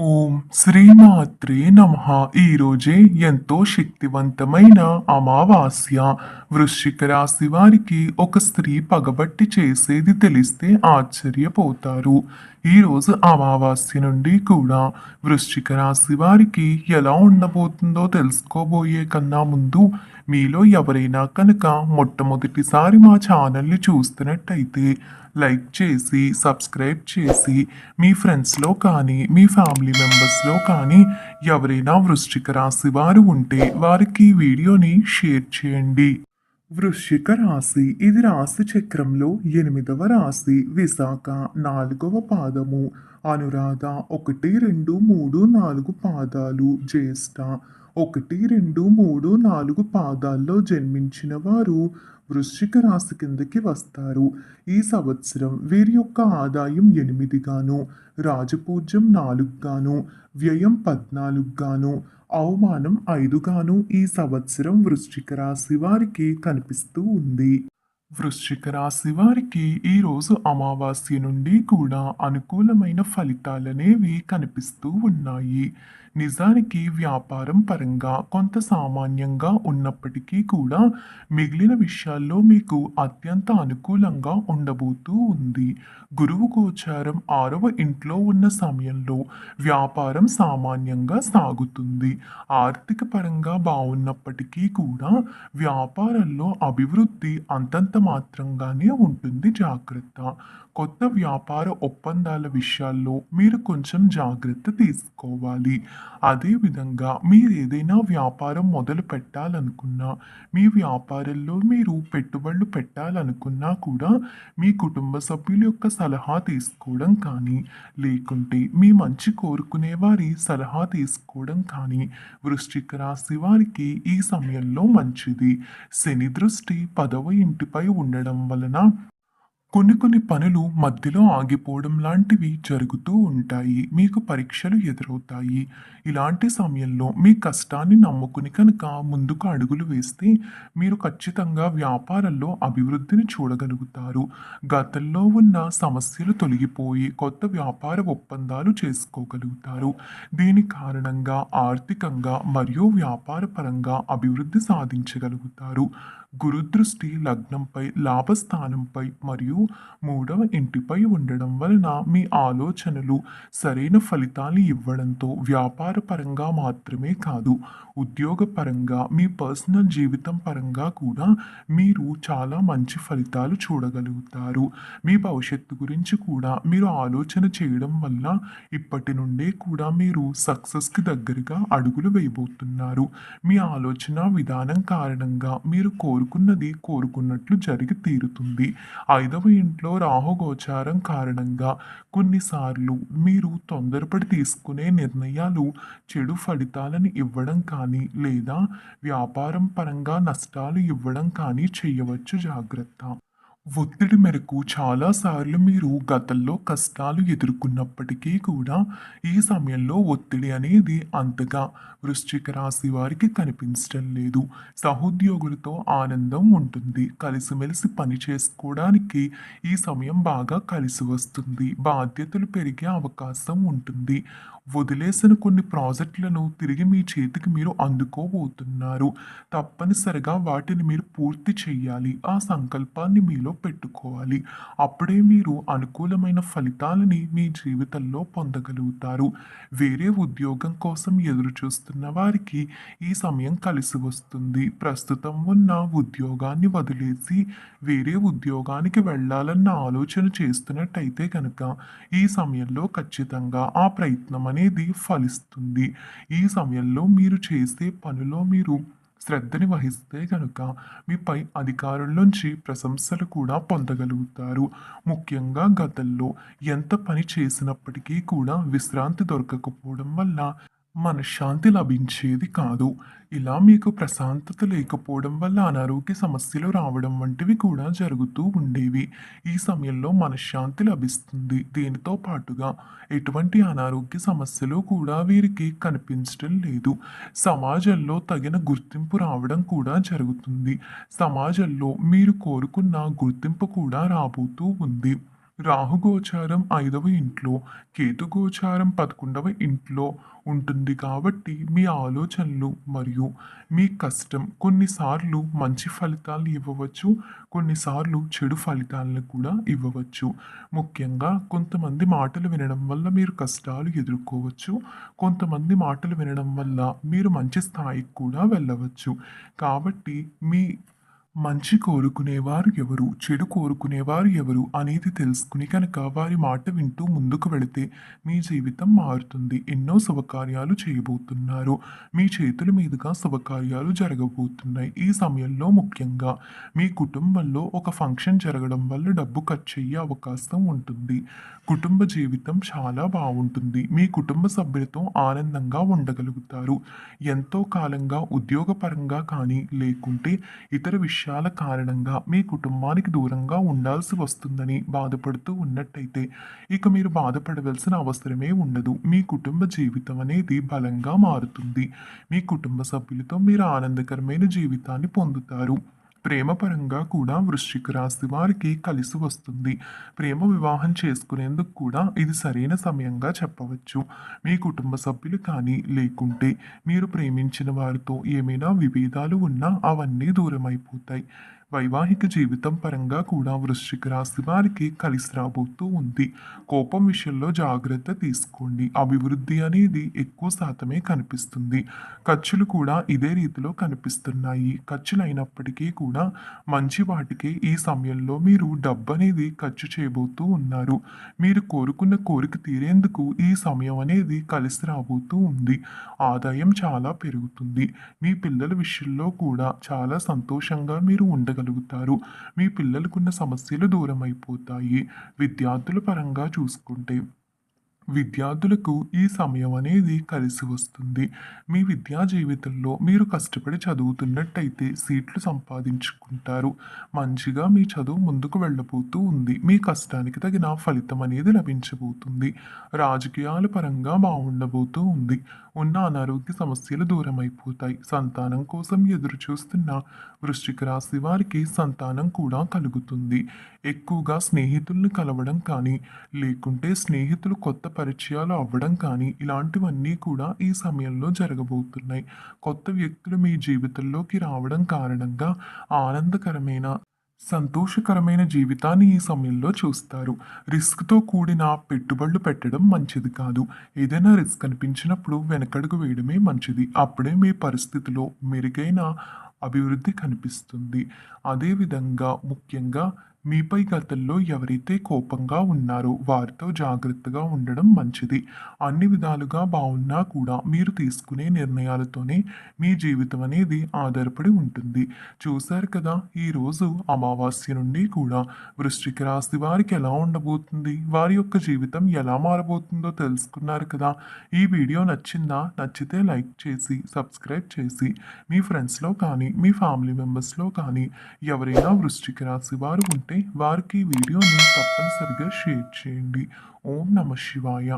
ఓం శ్రీమాత్రే నమ. ఈరోజే ఎంతో శక్తివంతమైన అమావాస్య. వృశ్చిక రాశి వారికి ఒక స్త్రీ పగబట్టి చేసేది తెలిస్తే ఆశ్చర్యపోతారు. ఈరోజు అమావాస్య నుండి కూడా వృశ్చిక రాశి వారికి ఎలా ఉండబోతుందో తెలుసుకోబోయే కన్నా ముందు మీలో ఎవరైనా కనుక మొట్టమొదటిసారి మా ఛానల్ని చూస్తున్నట్టయితే లైక్ చేసి సబ్స్క్రైబ్ చేసి మీ ఫ్రెండ్స్లో కానీ మీ ఫ్యామిలీ మెంబర్స్లో కానీ ఎవరైనా వృశ్చిక రాశి వారు ఉంటే వారికి ఈ వీడియోని షేర్ చేయండి. వృశ్చిక రాశి ఇది రాశి చక్రంలో ఎనిమిదవ రాశి విశాఖ నాలుగవ పాదము అనురాధ ఒకటి రెండు మూడు నాలుగు పాదాలు జ్యేష్ఠ ఒకటి రెండు మూడు నాలుగు పాదాల్లో జన్మించిన వారు వృశ్చిక రాశి కిందకి వస్తారు. ఈ సంవత్సరం వీరి యొక్క ఆదాయం ఎనిమిదిగాను రాజపూజ్యం నాలుగుగాను వ్యయం పద్నాలుగుగాను అవమానం ఐదుగాను ఈ సంవత్సరం వృశ్చిక రాశి వారికి కనిపిస్తూ ఉంది. వృశ్చిక రాశి వారికి ఈరోజు అమావాస్య నుండి కూడా అనుకూలమైన ఫలితాలనేవి కనిపిస్తూ ఉన్నాయి. నిజానికి వ్యాపారం పరంగా కొంత సామాన్యంగా ఉన్నప్పటికీ కూడా మిగిలిన విషయాల్లో మీకు అత్యంత అనుకూలంగా ఉండబోతూ ఉంది. గురువు గోచారం ఆరవ ఇంట్లో ఉన్న సమయంలో వ్యాపారం సామాన్యంగా సాగుతుంది. ఆర్థిక పరంగా బాగున్నప్పటికీ కూడా వ్యాపారంలో అభివృద్ధి అంతంత మాత్రంగానే ఉంటుంది. జాగ్రత్త. కొత్త వ్యాపార ఒప్పందాల విషయాల్లో మీరు కొంచెం జాగ్రత్త తీసుకోవాలి. అదేవిధంగా మీరు ఏదైనా వ్యాపారం మొదలు పెట్టాలనుకున్నా మీ వ్యాపారంలో మీరు పెట్టుబడులు పెట్టాలనుకున్నా కూడా మీ కుటుంబ సభ్యుల యొక్క సలహా తీసుకోవడం కానీ లేకుంటే మీ మంచి కోరుకునే వారి సలహా తీసుకోవడం కానీ వృశ్చిక రాశి వారికి ఈ సమయంలో మంచిది. శని దృష్టి పదవ ఇంటిపై ఉండడం వలన కొన్ని కొన్ని పనులు మధ్యలో ఆగిపోవడం లాంటివి జరుగుతూ ఉంటాయి. మీకు పరీక్షలు ఎదురవుతాయి. ఇలాంటి సమయంలో మీ కష్టాన్ని నమ్ముకుని కనుక ముందుకు అడుగులు వేస్తే మీరు ఖచ్చితంగా వ్యాపారంలో అభివృద్ధిని చూడగలుగుతారు. గతంలో ఉన్న సమస్యలు తొలగిపోయి కొత్త వ్యాపార ఒప్పందాలు చేసుకోగలుగుతారు. దీని కారణంగా ఆర్థికంగా మరియు వ్యాపారపరంగా అభివృద్ధి సాధించగలుగుతారు. గురుదృష్టి లగ్నంపై లాభస్థానంపై మరియు మూడవ ఇంటిపై ఉండడం వలన మీ ఆలోచనలు సరైన ఫలితాలు ఇవ్వడంతో వ్యాపార పరంగా మాత్రమే కాదు ఉద్యోగపరంగా మీ పర్సనల్ జీవితం పరంగా కూడా మీరు చాలా మంచి ఫలితాలు చూడగలుగుతారు. మీ భవిష్యత్తు గురించి కూడా మీరు ఆలోచన చేయడం వల్ల ఇప్పటి నుండే కూడా మీరు సక్సెస్కి దగ్గరగా అడుగులు వేయబోతున్నారు. మీ ఆలోచన విధానం కారణంగా మీరు కో కోరుకున్నది కోరుకున్నట్లు జరిగి తీరుతుంది. ఐదవ ఇంట్లో రాహుగోచారం కారణంగా కొన్నిసార్లు మీరు తొందరపడి తీసుకునే నిర్ణయాలు చెడు ఫలితాలను ఇవ్వడం కానీ లేదా వ్యాపారం పరంగా నష్టాలు ఇవ్వడం కానీ చేయవచ్చు జాగ్రత్త. ఒత్తిడి మేరకు చాలాసార్లు మీరు గతంలో కష్టాలు ఎదుర్కొన్నప్పటికీ కూడా ఈ సమయంలో ఒత్తిడి అనేది అంతగా వృశ్చిక రాశి వారికి కనిపించడం లేదు. సహోద్యోగులతో ఆనందం ఉంటుంది. కలిసిమెలిసి పని చేసుకోవడానికి ఈ సమయం బాగా కలిసి వస్తుంది. బాధ్యతలు పెరిగే అవకాశం ఉంటుంది. వదిలేసిన కొన్ని ప్రాజెక్టులను తిరిగి మీ చేతికి మీరు అందుకోబోతున్నారు. తప్పనిసరిగా వాటిని మీరు పూర్తి చేయాలి. ఆ సంకల్పాన్ని మీలో పెట్టుకోవాలి అప్పుడే మీరు అనుకూలమైన ఫలితాలని మీ జీవితంలో పొందగలుగుతారు. వేరే ఉద్యోగం కోసం ఎదురు చూస్తున్న వారికి ఈ సమయం కలిసి వస్తుంది. ప్రస్తుతం ఉన్న ఉద్యోగాన్ని వదిలేసి వేరే ఉద్యోగానికి వెళ్ళాలన్న ఆలోచన చేస్తున్నట్టయితే కనుక ఈ సమయంలో ఖచ్చితంగా ఆ ప్రయత్నం అనేది ఫలిస్తుంది. ఈ సమయంలో మీరు చేసే పనిలో మీరు శ్రద్ధని వహిస్తే కనుక మీపై అధికారుల నుంచి ప్రశంసలు కూడా పొందగలుగుతారు. ముఖ్యంగా గతంలో ఎంత పని చేసినప్పటికీ కూడా విశ్రాంతి దొరకకపోవడం వల్ల మనశ్శాంతి లభించేది కాదు. ఇలా మీకు ప్రశాంతత లేకపోవడం వల్ల అనారోగ్య సమస్యలు రావడం వంటివి కూడా జరుగుతూ ఉండేవి. ఈ సమయంలో మనశ్శాంతి లభిస్తుంది. దీనితో పాటుగా? ఎటువంటి అనారోగ్య సమస్యలు కూడా వీరికి కనిపించడం లేదు. సమాజంలో తగిన గుర్తింపు రావడం కూడా జరుగుతుంది. సమాజంలో మీరు కోరుకున్న గుర్తింపు కూడా రాబోతూ ఉంది. రాహుగోచారం ఐదవ ఇంట్లో కేతుగోచారం పదకొండవ ఇంట్లో ఉంటుంది కాబట్టి మీ ఆలోచనలు మరియు మీ కష్టం కొన్నిసార్లు మంచి ఫలితాలు ఇవ్వవచ్చు కొన్నిసార్లు చెడు ఫలితాలను కూడా ఇవ్వవచ్చు. ముఖ్యంగా కొంతమంది మాటలు వినడం వల్ల మీరు కష్టాలు ఎదుర్కోవచ్చు కొంతమంది మాటలు వినడం వల్ల మీరు మంచి స్థాయికి కూడా వెళ్ళవచ్చు. కాబట్టి మీ మంచి కోరుకునేవారు ఎవరు? చెడు కోరుకునేవారు ఎవరు? అనేది తెలుసుకుని కనుక వారి మాట వింటూ ముందుకు వెళితే మీ జీవితం మారుతుంది. ఎన్నో శుభకార్యాలు చేయబోతున్నారు. మీ చేతుల మీదుగా శుభకార్యాలు జరగబోతున్నాయి. ఈ సమయంలో ముఖ్యంగా మీ కుటుంబంలో ఒక ఫంక్షన్ జరగడం వల్ల డబ్బు ఖర్చు అయ్యే అవకాశం ఉంటుంది. కుటుంబ జీవితం చాలా బాగుంటుంది. మీ కుటుంబ సభ్యులతో ఆనందంగా ఉండగలుగుతారు. ఎంతో కాలంగా ఉద్యోగపరంగా కానీ లేకుంటే ఇతర విషయాలు కారణంగా మీ కుటుంబానికి దూరంగా ఉండాల్సి వస్తుందని బాధపడుతూ ఉన్నట్టయితే ఇక మీరు బాధపడవలసిన అవసరమే ఉండదు. మీ కుటుంబ జీవితం అనేది బలంగా మారుతుంది. మీ కుటుంబ సభ్యులతో మీరు ఆనందకరమైన జీవితాన్ని పొందుతారు. ప్రేమపరంగా కూడా వృశ్చిక రాశి వారికి కలిసి వస్తుంది. ప్రేమ వివాహం చేసుకునేందుకు కూడా ఇది సరైన సమయంగా చెప్పవచ్చు. మీ కుటుంబ సభ్యులు కానీ లేకుంటే మీరు ప్రేమించిన వారితో ఏమైనా విభేదాలు ఉన్నా అవన్నీ దూరమైపోతాయి. వైవాహిక జీవితం పరంగా కూడా వృశ్చిక రాశి వారికి కలిసి రాబోతూ ఉంది. కోపం విషయంలో జాగ్రత్త తీసుకోండి. అభివృద్ధి అనేది ఎక్కువ శాతమే కనిపిస్తుంది. ఖర్చులు కూడా ఇదే రీతిలో కనిపిస్తున్నాయి. ఖర్చులు అయినప్పటికీ కూడా మంచి వాటికే ఈ సమయంలో మీరు డబ్బు అనేది ఖర్చు చేయబోతూ ఉన్నారు. మీరు కోరుకున్న కోరిక తీరేందుకు ఈ సమయం అనేది కలిసి రాబోతూ ఉంది. ఆదాయం చాలా పెరుగుతుంది. మీ పిల్లల విషయంలో కూడా చాలా సంతోషంగా మీరు ఉండగలుగుతారు మీ పిల్లలకున్న సమస్యలు దూరం అయిపోతాయి విద్యార్థుల పరంగా చూసుకుంటే విద్యార్థులకు ఈ సమయం అనేది కలిసి వస్తుంది. మీ విద్యా జీవితంలో మీరు కష్టపడి చదువుతున్నట్టయితే సీట్లు సంపాదించుకుంటారు. మంచిగా మీ చదువు ముందుకు వెళ్ళబోతూ ఉంది. మీ కష్టానికి తగిన ఫలితం అనేది లభించబోతుంది. రాజకీయాల పరంగా బాగుండబోతూ ఉంది. ఉన్న అనారోగ్య సమస్యలు దూరం అయిపోతాయి సంతానం కోసం ఎదురు చూస్తున్న వృశ్చిక రాశి వారికి సంతానం కూడా కలుగుతుంది. ఎక్కువగా స్నేహితులను కలవడం కానీ లేకుంటే స్నేహితులు కొత్త పరిచయాలు అవ్వడం కానీ ఇలాంటివన్నీ కూడా ఈ సమయంలో జరగబోతున్నాయి. కొత్త వ్యక్తులు మీ జీవితంలోకి రావడం కారణంగా ఆనందకరమైన సంతోషకరమైన జీవితాన్ని ఈ సమయంలో చూస్తారు. రిస్క్తో కూడిన పెట్టుబడులు పెట్టడం మంచిది కాదు. ఏదైనా రిస్క్ అనిపించినప్పుడు వెనకడుగు వేయడమే మంచిది. అప్పుడే మీ పరిస్థితిలో మెరుగైన అభివృద్ధి కనిపిస్తుంది. అదేవిధంగా ముఖ్యంగా మీపై గతంలో ఎవరైతే కోపంగా ఉన్నారో వారితో జాగ్రత్తగా ఉండడం మంచిది. అన్ని విధాలుగా బాగున్నా కూడా మీరు తీసుకునే నిర్ణయాలతోనే మీ జీవితం అనేది ఆధారపడి ఉంటుంది. చూశారు కదా ఈరోజు అమావాస్య నుండి కూడా వృశ్చిక రాశి వారికి ఎలా ఉండబోతుంది? వారి యొక్క జీవితం ఎలా మారబోతుందో తెలుసుకున్నారు కదా. ఈ వీడియో నచ్చిందా? నచ్చితే లైక్ చేసి సబ్స్క్రైబ్ చేసి మీ ఫ్రెండ్స్లో కానీ మీ ఫ్యామిలీ మెంబర్స్లో కానీ ఎవరైనా వృశ్చిక రాశి వారు ఉంటే వారికి ఈ వీడియోని తప్పనిసరిగా షేర్ చేయండి. ఓం నమ శివాయ.